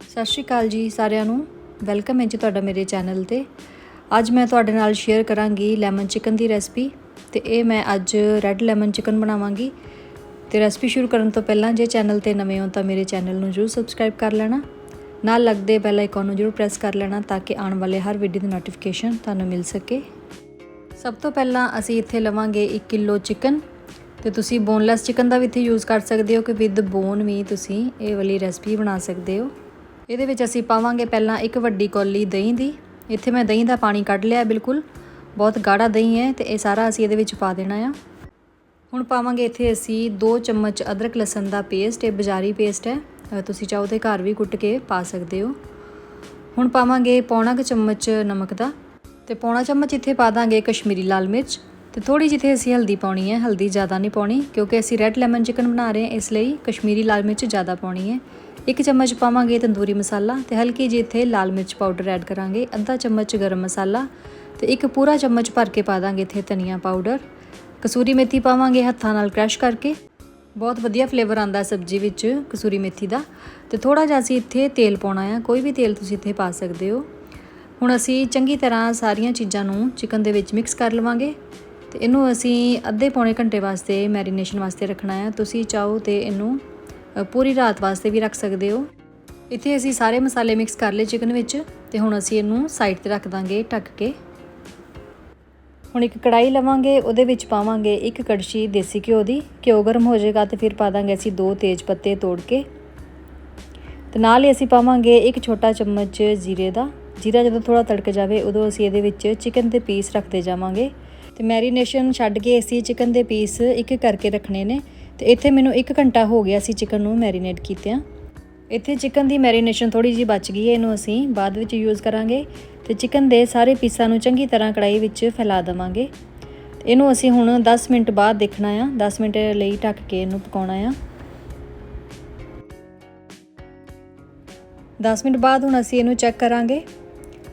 ਸਤਿ ਸ਼੍ਰੀ ਅਕਾਲ ਜੀ ਸਾਰਿਆਂ ਨੂੰ। ਵੈਲਕਮ ਹੈ ਜੀ ਤੁਹਾਡਾ ਮੇਰੇ ਚੈਨਲ ਤੇ। ਅੱਜ ਮੈਂ ਤੁਹਾਡੇ ਨਾਲ ਸ਼ੇਅਰ ਕਰਾਂਗੀ ਲੈਮਨ ਚਿਕਨ ਦੀ ਰੈਸਪੀ ਤੇ ਇਹ ਮੈਂ ਅੱਜ ਰੈੱਡ ਲੈਮਨ ਚਿਕਨ ਬਣਾਵਾਂਗੀ। ਤੇ ਰੈਸਪੀ ਸ਼ੁਰੂ ਕਰਨ ਤੋਂ ਪਹਿਲਾਂ ਜੇ ਚੈਨਲ ਤੇ ਨਵੇਂ ਹੋ ਤਾਂ ਮੇਰੇ ਚੈਨਲ ਨੂੰ ਜਰੂਰ ਸਬਸਕ੍ਰਾਈਬ ਕਰ ਲੈਣਾ। ਨਾਲ ਲੱਗਦੇ ਬੈਲ ਆਈਕਨ ਨੂੰ ਜਰੂਰ ਪ੍ਰੈਸ ਕਰ ਲੈਣਾ ਤਾਂ ਕਿ ਆਉਣ ਵਾਲੇ ਹਰ ਵੀਡੀਓ ਦੀ ਨੋਟੀਫਿਕੇਸ਼ਨ ਤੁਹਾਨੂੰ ਮਿਲ ਸਕੇ। ਸਭ ਤੋਂ ਪਹਿਲਾਂ ਅਸੀਂ ਇੱਥੇ ਲਵਾਂਗੇ 1 ਕਿਲੋ ਚਿਕਨ ਤੇ ਤੁਸੀਂ ਬੋਨਲੈਸ ਚਿਕਨ ਦਾ ਵੀ ਇੱਥੇ ਯੂਜ਼ ਕਰ ਸਕਦੇ ਹੋ ਕਿ ਵਿਦ ਬੋਨ ਵੀ ਤੁਸੀਂ ਇਹ ਵਾਲੀ ਰੈਸਪੀ ਬਣਾ ਸਕਦੇ ਹੋ। ਇਹਦੇ ਵਿੱਚ ਅਸੀਂ ਪਾਵਾਂਗੇ ਪਹਿਲਾਂ ਇੱਕ ਵੱਡੀ ਕੌਲੀ ਦਹੀਂ ਦੀ। ਇੱਥੇ ਮੈਂ ਦਹੀਂ ਦਾ ਪਾਣੀ ਕੱਢ ਲਿਆ ਬਿਲਕੁਲ। ਬਹੁਤ ਗਾੜਾ ਦਹੀਂ ਹੈ ਤੇ ਇਹ ਸਾਰਾ ਅਸੀਂ ਇਹਦੇ ਵਿੱਚ ਪਾ ਦੇਣਾ ਆ। ਹੁਣ ਪਾਵਾਂਗੇ ਇੱਥੇ ਅਸੀਂ 2 ਚਮਚ ਅਦਰਕ ਲਸਣ ਦਾ ਪੇਸਟ, ਇਹ ਬਾਜ਼ਾਰੀ ਪੇਸਟ ਹੈ। ਤੁਸੀਂ ਚਾਹੋ ਤੇ ਘਰ ਵੀ ਕੁੱਟ ਕੇ ਪਾ ਸਕਦੇ ਹੋ। ਹੁਣ ਪਾਵਾਂਗੇ ਪੌਣਾ ਕੁ ਚਮਚ ਨਮਕ ਦਾ। ਤੇ ਪੌਣਾ ਚਮਚ ਇੱਥੇ ਪਾ ਦਾਂਗੇ ਕਸ਼ਮੀਰੀ ਲਾਲ ਮਿਰਚ। ਤੇ ਥੋੜੀ ਜਿਹੀ ਅਸੀਂ ਹਲਦੀ ਪਾਉਣੀ ਹੈ, ਹਲਦੀ ਜ਼ਿਆਦਾ ਨਹੀਂ ਪਾਉਣੀ ਕਿਉਂਕਿ ਅਸੀਂ ਰੈੱਡ ਲੈਮਨ ਚਿਕਨ ਬਣਾ ਰਹੇ ਹਾਂ, ਇਸ ਲਈ ਕਸ਼ਮੀਰੀ ਲਾਲ ਮਿਰਚ ਜ਼ਿਆਦਾ ਪਾਉਣੀ ਹੈ। ਇੱਕ ਚਮਚ ਪਾਵਾਂਗੇ ਤੰਦੂਰੀ ਮਸਾਲਾ ਤੇ ਹਲਕੀ ਜਿਹੀ ਇੱਥੇ ਲਾਲ ਮਿਰਚ ਪਾਊਡਰ ਐਡ ਕਰਾਂਗੇ, ਅੱਧਾ ਚਮਚ ਗਰਮ ਮਸਾਲਾ ਤੇ ਇੱਕ ਪੂਰਾ ਚਮਚ ਭਰ ਕੇ ਪਾ ਦਾਂਗੇ ਇੱਥੇ ਧਨੀਆ ਪਾਊਡਰ ਕਸੂਰੀ ਮੇਥੀ ਪਾਵਾਂਗੇ ਹੱਥਾਂ ਨਾਲ ਕ੍ਰਸ਼ ਕਰਕੇ। ਬਹੁਤ ਵਧੀਆ ਫਲੇਵਰ ਆਂਦਾ ਸਬਜ਼ੀ ਵਿੱਚ ਕਸੂਰੀ ਮੇਥੀ ਦਾ ਤੇ ਥੋੜਾ ਜਿਹਾ ਅਸੀਂ ਇੱਥੇ ਤੇਲ ਪਾਉਣਾ ਆ, ਕੋਈ ਵੀ ਤੇਲ ਤੁਸੀਂ ਇੱਥੇ ਪਾ ਸਕਦੇ ਹੋ। ਹੁਣ ਅਸੀਂ ਚੰਗੀ ਤਰ੍ਹਾਂ ਸਾਰੀਆਂ ਚੀਜ਼ਾਂ ਨੂੰ ਚਿਕਨ ਦੇ ਵਿੱਚ ਮਿਕਸ ਕਰ ਲਵਾਂਗੇ। ਤੇ ਇਹਨੂੰ ਅਸੀਂ ਅੱਧੇ ਪੌਣੇ ਘੰਟੇ ਵਾਸਤੇ ਮੈਰੀਨੇਸ਼ਨ ਵਾਸਤੇ ਰੱਖਣਾ ਹੈ। ਤੁਸੀਂ ਚਾਹੋ ਤੇ ਇਹਨੂੰ ਪੂਰੀ ਰਾਤ ਵਾਸਤੇ ਵੀ ਰੱਖ ਸਕਦੇ ਹੋ। ਇੱਥੇ ਅਸੀਂ ਸਾਰੇ ਮਸਾਲੇ ਮਿਕਸ ਕਰ ਲਏ ਚਿਕਨ ਵਿੱਚ ਤੇ ਹੁਣ ਅਸੀਂ ਇਹਨੂੰ ਸਾਈਡ ਤੇ ਰੱਖ ਦਾਂਗੇ ਢੱਕ ਕੇ। ਹੁਣ ਇੱਕ ਕੜਾਈ ਲਵਾਂਗੇ, ਉਹਦੇ ਵਿੱਚ ਪਾਵਾਂਗੇ ਇੱਕ ਕੜਛੀ ਦੇਸੀ ਘਿਓ ਦੀ। ਘਿਓ ਗਰਮ ਹੋ ਜਾਏਗਾ ਤੇ ਫਿਰ ਪਾ ਦਾਂਗੇ ਅਸੀਂ ਦੋ ਤੇਜ ਪੱਤੇ ਤੋੜ ਕੇ। ਤੇ ਨਾਲ ਹੀ ਅਸੀਂ ਪਾਵਾਂਗੇ ਇੱਕ ਛੋਟਾ ਚਮਚ ਜੀਰੇ ਦਾ। ਜੀਰਾ ਜਦੋਂ ਥੋੜਾ ਤੜਕ ਜਾਵੇ ਉਦੋਂ ਅਸੀਂ ਇਹਦੇ ਵਿੱਚ ਚਿਕਨ ਦੇ ਪੀਸ ਰੱਖਦੇ ਜਾਵਾਂਗੇ। ਤੇ ਮੈਰੀਨੇਸ਼ਨ ਛੱਡ ਕੇ ਅਸੀਂ ਚਿਕਨ ਦੇ ਪੀਸ ਇੱਕ ਕਰਕੇ ਰੱਖਣੇ ਨੇ ਤੇ ਇੱਥੇ ਮੈਨੂੰ 1 ਘੰਟਾ ਹੋ ਗਿਆ ਸੀ ਚਿਕਨ ਨੂੰ ਮੈਰੀਨੇਟ ਕੀਤਿਆਂ। ਇੱਥੇ ਚਿਕਨ ਦੀ ਮੈਰੀਨੇਸ਼ਨ ਥੋੜੀ ਜਿਹੀ ਬਚ ਗਈ ਹੈ, ਇਹਨੂੰ ਅਸੀਂ ਬਾਅਦ ਵਿੱਚ ਯੂਜ਼ ਕਰਾਂਗੇ ਤੇ ਚਿਕਨ ਦੇ ਸਾਰੇ ਪੀਸਾਂ ਨੂੰ ਚੰਗੀ ਤਰ੍ਹਾਂ ਕੜਾਈ ਵਿੱਚ ਫੈਲਾ ਦੇਵਾਂਗੇ। ਇਹਨੂੰ ਅਸੀਂ ਹੁਣ 10 ਮਿੰਟ ਬਾਅਦ ਦੇਖਣਾ ਆ 10 ਮਿੰਟ ਲਈ ਢੱਕ ਕੇ ਇਹਨੂੰ ਪਕਾਉਣਾ ਆ। 10 ਮਿੰਟ ਬਾਅਦ ਹੁਣ ਅਸੀਂ ਇਹਨੂੰ ਚੈੱਕ ਕਰਾਂਗੇ।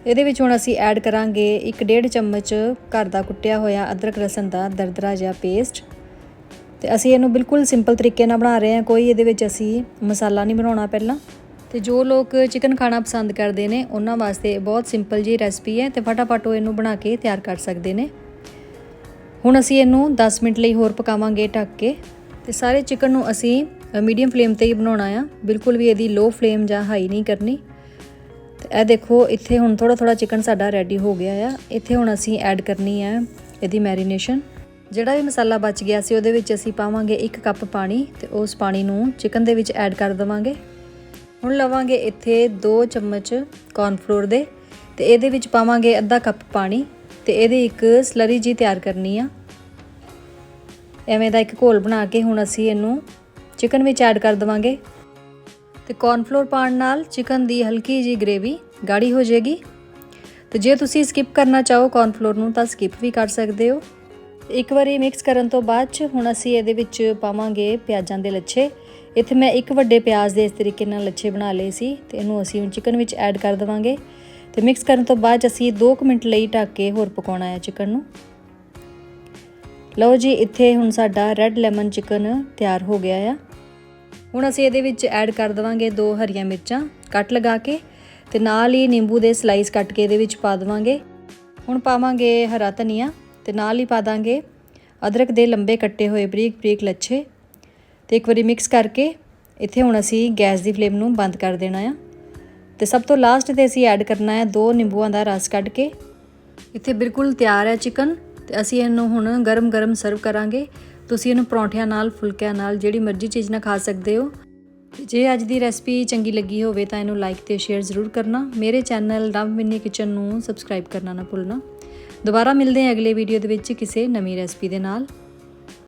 ਇਹਦੇ ਵਿੱਚ ਹੁਣ ਅਸੀਂ ਐਡ ਕਰਾਂਗੇ 1.5 ਚਮਚ ਘਰ ਦਾ ਕੁੱਟਿਆ ਹੋਇਆ ਅਦਰਕ ਲਸਣ ਦਾ ਦਰਦਰਾ ਜਿਹਾ ਪੇਸਟ। ਤੇ ਅਸੀਂ ਇਹਨੂੰ ਬਿਲਕੁਲ ਸਿੰਪਲ ਤਰੀਕੇ ਨਾਲ ਬਣਾ ਰਹੇ ਹਾਂ, ਕੋਈ ਇਹਦੇ ਵਿੱਚ ਅਸੀਂ ਮਸਾਲਾ ਨਹੀਂ ਬਣਾਉਣਾ ਪਹਿਲਾਂ। ਤੇ ਜੋ ਲੋਕ ਚਿਕਨ ਖਾਣਾ ਪਸੰਦ ਕਰਦੇ ਨੇ, ਉਹਨਾਂ ਵਾਸਤੇ ਬਹੁਤ ਸਿੰਪਲ ਜੀ ਰੈਸਪੀ ਹੈ ਤੇ ਫਟਾਫਟ ਉਹ ਇਹਨੂੰ ਬਣਾ ਕੇ ਤਿਆਰ ਕਰ ਸਕਦੇ ਨੇ। ਹੁਣ ਅਸੀਂ ਇਹਨੂੰ 10 ਮਿੰਟ ਲਈ ਹੋਰ ਪਕਾਵਾਂਗੇ ਢੱਕ ਕੇ। ਤੇ ਸਾਰੇ ਚਿਕਨ ਨੂੰ ਅਸੀਂ ਮੀਡੀਅਮ ਫਲੇਮ ਤੇ ਹੀ ਬਣਾਉਣਾ ਆ। ਬਿਲਕੁਲ ਵੀ ਇਹਦੀ ਲੋ ਫਲੇਮ ਜਾਂ ਹਾਈ ਨਹੀਂ ਕਰਨੀ। ਤੇ ਇਹ ਦੇਖੋ, ਇੱਥੇ ਹੁਣ ਥੋੜਾ ਥੋੜਾ ਚਿਕਨ ਸਾਡਾ ਰੈਡੀ ਹੋ ਗਿਆ ਆ। ਇੱਥੇ ਹੁਣ ਅਸੀਂ ਐਡ ਕਰਨੀ ਹੈ ਇਹਦੀ ਮੈਰੀਨੇਸ਼ਨ ਜਿਹੜਾ ਵੀ ਮਸਾਲਾ ਬਚ ਗਿਆ ਸੀ, ਉਹਦੇ ਵਿੱਚ ਅਸੀਂ ਪਾਵਾਂਗੇ 1 ਕੱਪ ਪਾਣੀ ਤੇ ਉਸ ਪਾਣੀ ਨੂੰ ਚਿਕਨ ਦੇ ਵਿੱਚ ਐਡ ਕਰ ਦੇਵਾਂਗੇ। ਹੁਣ ਲਵਾਂਗੇ ਇੱਥੇ 2 ਚਮਚ ਕੌਰਨਫਲੋਰ ਦੇ ਤੇ ਇਹਦੇ ਵਿੱਚ ਪਾਵਾਂਗੇ ਅੱਧਾ ਕੱਪ ਪਾਣੀ ਤੇ ਇਹਦੀ ਇੱਕ ਸਲਰੀ ਜੀ ਤਿਆਰ ਕਰਨੀ ਆ। ਐਵੇਂ ਦਾ ਇੱਕ ਘੋਲ ਬਣਾ ਕੇ ਹੁਣ ਅਸੀਂ ਇਹਨੂੰ ਚਿਕਨ ਵਿੱਚ ਐਡ ਕਰ ਦੇਵਾਂਗੇ। ਤੇ ਕੌਰਨਫਲੋਰ ਪਾਉਣ ਨਾਲ ਚਿਕਨ ਦੀ ਹਲਕੀ ਜੀ ਗ੍ਰੇਵੀ ਗਾੜੀ ਹੋ ਜਾਏਗੀ। ਤੇ ਜੇ ਤੁਸੀਂ ਸਕਿਪ ਕਰਨਾ ਚਾਹੋ ਕੌਰਨਫਲੋਰ ਨੂੰ, ਤਾਂ ਸਕਿਪ ਵੀ ਕਰ ਸਕਦੇ ਹੋ। ਇੱਕ ਵਾਰੀ ਮਿਕਸ ਕਰਨ ਤੋਂ ਬਾਅਦ ਚ ਹੁਣ ਅਸੀਂ ਇਹਦੇ ਵਿੱਚ ਪਾਵਾਂਗੇ ਪਿਆਜ਼ਾਂ ਦੇ ਲੱਛੇ। ਇੱਥੇ ਮੈਂ ਇੱਕ ਵੱਡੇ ਪਿਆਜ਼ ਦੇ ਇਸ ਤਰੀਕੇ ਨਾਲ ਲੱਛੇ ਬਣਾ ਲਏ ਸੀ ਤੇ ਇਹਨੂੰ ਅਸੀਂ ਹੁਣ ਚਿਕਨ ਵਿੱਚ ਐਡ ਕਰ ਦੇਵਾਂਗੇ। ਤੇ ਮਿਕਸ ਕਰਨ ਤੋਂ ਬਾਅਦ 'ਚ ਅਸੀਂ 2 ਮਿੰਟ ਲਈ ਢੱਕ ਕੇ ਹੋਰ ਪਕਾਉਣਾ ਹੈ ਚਿਕਨ ਨੂੰ। ਲਓ ਜੀ, ਇੱਥੇ ਹੁਣ ਸਾਡਾ ਰੈੱਡ ਲੈਮਨ ਚਿਕਨ ਤਿਆਰ ਹੋ ਗਿਆ ਆ। ਹੁਣ ਅਸੀਂ ਇਹਦੇ ਵਿੱਚ ਐਡ ਕਰ ਦੇਵਾਂਗੇ ਦੋ ਹਰੀਆਂ ਮਿਰਚਾਂ, ਕੱਟ ਲਗਾ ਕੇ ਤੇ ਨਾਲ ਹੀ ਨਿੰਬੂ ਦੇ ਸਲਾਈਸ ਕੱਟ ਕੇ ਇਹਦੇ ਵਿੱਚ ਪਾ ਦੇਵਾਂਗੇ। ਹੁਣ ਪਾਵਾਂਗੇ ਹਰਾ ਧਨੀਆ ਤੇ ਨਾਲ ਹੀ ਪਾ ਦਾਂਗੇ ਅਦਰਕ ਦੇ ਲੰਬੇ ਕੱਟੇ ਹੋਏ ਬਰੀਕ ਬਰੀਕ ਲੱਛੇ। ਤੇ ਇੱਕ ਵਾਰੀ ਮਿਕਸ ਕਰਕੇ ਇੱਥੇ ਹੁਣ ਅਸੀਂ ਗੈਸ ਦੀ ਫਲੇਮ ਨੂੰ ਬੰਦ ਕਰ ਦੇਣਾ ਆ। ਤੇ ਸਭ ਤੋਂ ਲਾਸਟ ਤੇ ਅਸੀਂ ਐਡ ਕਰਨਾ ਹੈ ਦੋ ਨਿੰਬੂਆਂ ਦਾ ਰਸ ਕੱਢ ਕੇ। ਇੱਥੇ ਬਿਲਕੁਲ ਤਿਆਰ ਹੈ ਚਿਕਨ ਤੇ ਅਸੀਂ ਇਹਨੂੰ ਹੁਣ ਗਰਮ-ਗਰਮ ਸਰਵ ਕਰਾਂਗੇ। ਤੁਸੀਂ ਇਹਨੂੰ ਪਰੌਂਠਿਆਂ ਨਾਲ, ਫੁਲਕਿਆਂ ਨਾਲ, ਜਿਹੜੀ ਮਰਜ਼ੀ ਚੀਜ਼ ਨਾਲ ਖਾ ਸਕਦੇ ਹੋ। ਜੇ ਅੱਜ ਦੀ ਰੈਸਪੀ ਚੰਗੀ ਲੱਗੀ ਹੋਵੇ ਤਾਂ ਇਹਨੂੰ ਲਾਈਕ ਤੇ ਸ਼ੇਅਰ ਜ਼ਰੂਰ ਕਰਨਾ। ਮੇਰੇ ਚੈਨਲ ਰਮ ਮਿੰਨੀ ਕਿਚਨ ਨੂੰ ਸਬਸਕ੍ਰਾਈਬ ਕਰਨਾ ਨਾ ਭੁੱਲਣਾ। ਦੁਬਾਰਾ ਮਿਲਦੇ ਹਾਂ ਅਗਲੇ ਵੀਡੀਓ ਦੇ ਵਿੱਚ ਕਿਸੇ ਨਵੀਂ ਰੈਸਪੀ ਦੇ ਨਾਲ।